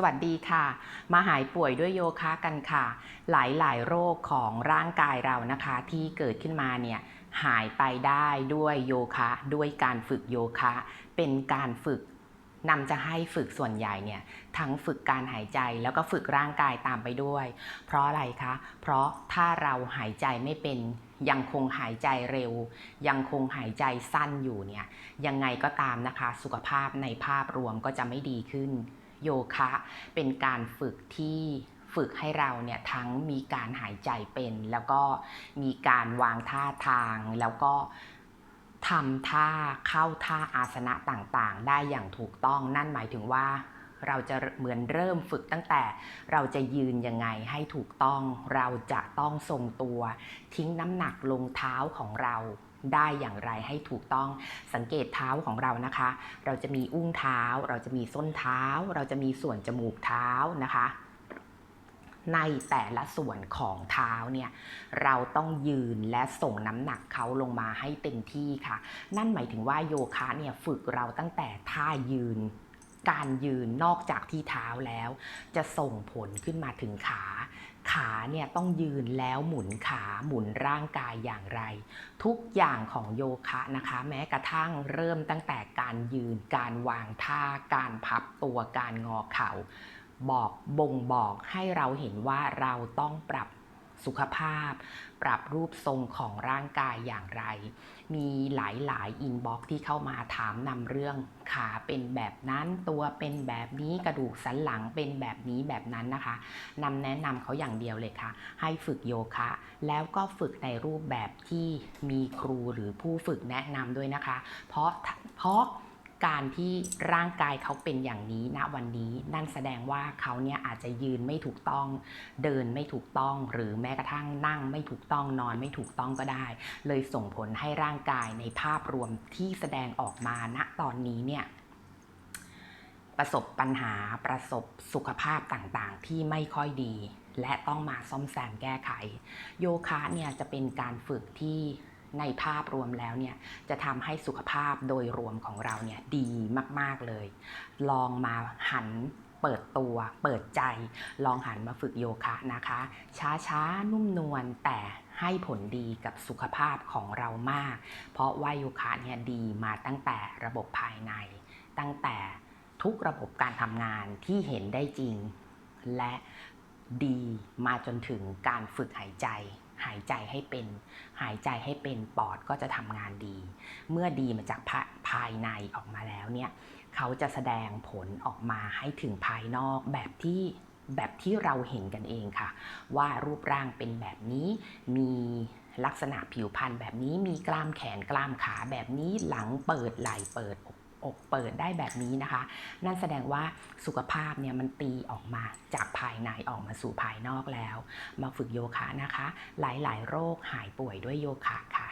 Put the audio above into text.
สวัสดีค่ะ มาหายป่วยด้วยโยคะกันค่ะ หลายๆ โรคของร่างกายเรานะคะ ที่เกิดขึ้นมาเนี่ยหายไปได้ด้วยโยคะ ด้วยการฝึกโยคะ เป็นการฝึกนำจะให้ฝึกส่วนใหญ่เนี่ยทั้งฝึกการหายใจแล้วก็ฝึกร่างกายตามไปด้วย เพราะอะไรคะ เพราะถ้าเราหายใจไม่เป็นยังคงหายใจเร็ว ยังคงหายใจสั้นอยู่เนี่ยยังไงก็ตามนะคะ สุขภาพในภาพรวมก็จะไม่ดีขึ้น โยคะ เป็นการฝึกที่ฝึกให้เราเนี่ยทั้งมีการหายใจเป็น แล้วก็มีการวางท่าทาง แล้วก็ทำท่าเข้าท่าอาสนะต่างๆ ได้อย่างถูกต้องนั่นหมายถึงว่า เราจะเหมือนเริ่มฝึกตั้งแต่ เราจะยืนยังไงให้ถูกต้อง เราจะต้องทรงตัว ทิ้งน้ำหนักลงเท้าของเราได้อย่างไรให้ถูกต้องสังเกตเท้าของเรานะคะ เราจะมีอุ้งเท้า เราจะมีส้นเท้า เราจะมีส่วนจมูกเท้านะคะ ในแต่ละส่วนของเท้าเนี่ยเราต้องยืนและส่งน้ำหนักเขาลงมาให้เต็มที่ค่ะ นั่นหมายถึงว่าโยคะเนี่ยฝึกเราตั้งแต่ท่ายืน การยืนนอกจากที่เท้าแล้ว จะส่งผลขึ้นมาถึงขา ขาเนี่ยต้องยืนแล้วหมุนขาหมุนร่างกายอย่างไร ทุกอย่างของโยคะนะคะ แม้กระทั่งเริ่มตั้งแต่การยืน การวางท่า การพับตัวการงอเข่า บอกบ่งบอกให้เราเห็นว่าเราต้องปรับ สุขภาพ ปรับรูปทรงของร่างกายอย่างไร มีหลายๆอินบ็อกที่เข้ามาถามนำเรื่องขาเป็นแบบนั้นตัวเป็นแบบนี้กระดูกสันหลังเป็นแบบนี้แบบนั้นนะคะนำแนะนำเขาอย่างเดียวเลยค่ะ ให้ฝึกโยคะ แล้วก็ฝึกในรูปแบบที่มีครูหรือผู้ฝึกแนะนำด้วยนะคะ เพราะเพราะ การที่ร่างกายเขาเป็นอย่างนี้ณวันนี้นั่นแสดงว่าเขาเนี่ยอาจจะยืนไม่ถูกต้อง เดินไม่ถูกต้อง หรือแม้กระทั่งนั่งไม่ถูกต้องนอนไม่ถูกต้องก็ได้ เลยส่งผลให้ร่างกายในภาพรวมที่แสดงออกมาณตอนนี้เนี่ยประสบปัญหาประสบสุขภาพต่างๆ ที่ไม่ค่อยดี และต้องมาซ่อมแซมแก้ไข โยคะเนี่ยจะเป็นการฝึกที่ ในภาพรวมแล้วเนี่ยจะทำให้สุขภาพโดยรวมของเราเนี่ยดีมาก ๆ เลย ลองมาหันเปิดตัวเปิดใจ ลองหันมาฝึกโยคะนะคะ ช้า ๆ นุ่มนวลแต่ให้ผลดีกับสุขภาพของเรามาก เพราะว่าโยคะเนี่ยดีมาตั้งแต่ระบบภายใน ตั้งแต่ทุกระบบการทำงานที่เห็นได้จริง และดีมาจนถึงการฝึกหายใจ หายใจให้เป็น หายใจให้เป็นปอดก็จะทำงานดี เมื่อดีมาจากภายในออกมาแล้วเนี่ยเขาจะแสดงผลออกมาให้ถึงภายนอกแบบที่แบบที่เราเห็นกันเองค่ะ ว่ารูปร่างเป็นแบบนี้มีลักษณะผิวพรรณแบบนี้มีกล้ามแขนกล้ามขาแบบนี้หลังเปิดไหล่เปิดอก อกเปิดได้แบบนี้นะคะ นั่นแสดงว่าสุขภาพเนี่ยมันตีออกมาจากภายในออกมาสู่ภายนอกแล้ว มาฝึกโยคะนะคะ หลายๆ โรคหายป่วยด้วยโยคะค่ะ